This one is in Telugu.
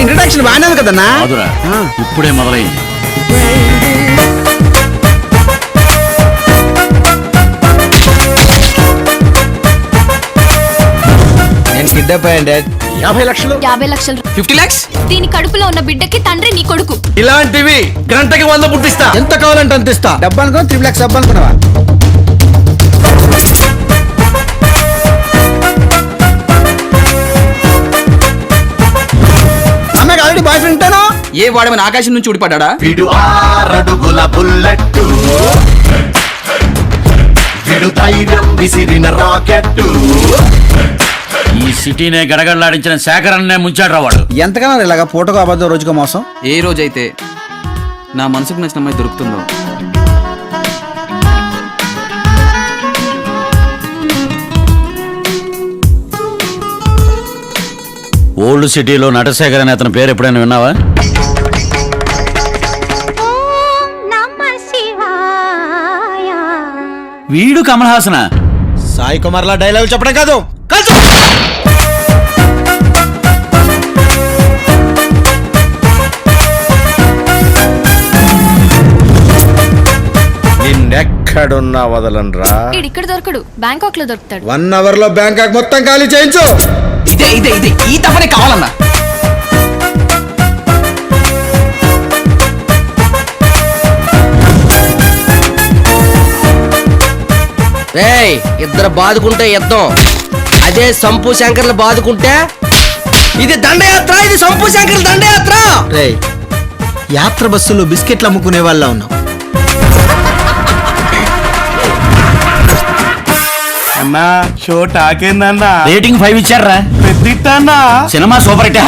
ఇంట్రడక్షన్ బాగానే ఉంది కదన్నా? ఇప్పుడే మొదలైంది. యాభై లక్షలు? యాభై లక్షలు. ఫిఫ్టీ లాక్స్? దీని కడుపులో ఉన్న బిడ్డకి తండ్రి నీ కొడుకు. ఇలాంటివి గంటకి వంద పుట్టిస్తా. ఎంత కావాలంటే అంత ఇస్తా. డబ్బు అనుకో త్రీ లాక్స్ డబ్బు అనుకున్నావా? అమ్మాయికి ఆల్రెడీ బాయ్ ఫ్రెండ్ ఉంటాను? ఏ వాడమని ఆకాశం నుంచి ఊడిపడ్డా విడు ఆరడుగుల బుల్లెట్టు. విడు ధైర్యం విసిరిన రాకెట్టు. ఈ సిటీనే గడగడలాడించిన సేకరణనే ముంచాడు వాడు. ఎంతకన్నా ఇలాగా పూటకో అబద్ధం రోజుకో మోసం? ఏ రోజైతే నా మనసుకు నచ్చిన అమ్మాయి దొరుకుతుందో. ఓల్డ్ సిటీలో నటశేఖర్ అనే అతని పేరు ఎప్పుడైనా విన్నావా? వీడు కమల్ హాసన? సాయి కుమార్ లా డైలాగ్ చెప్పడం కాదు. కాల్చు! నిన్నెక్కడున్నా వదలనరా ఇక్కడ దొరకడు. బ్యాంకాక్లో దొరుకుతాడు. వన్ అవర్లో బ్యాంకాక్ మొత్తం ఖాళీ చేయించు. ఇదే ఇదే ఇదే. ఈ తపనే కావాలన్నా. రేయ్ ఇద్దరు బాదుకుంటే యుద్ధం అదే సంపు శంకర్లు బాదుకుంటే? ఇది దండయాత్ర ఇది సంపు శంకర్ల దండయాత్ర! రే యాత్ర బస్సులో బిస్కెట్లు అమ్ముకునే వాళ్ళ ఉన్నాం. అన్నా షో టాకేందన్నా రేటింగ్ ఫైవ్ ఇచ్చారా పెద్దిట్టన్నా? Cinema super hit.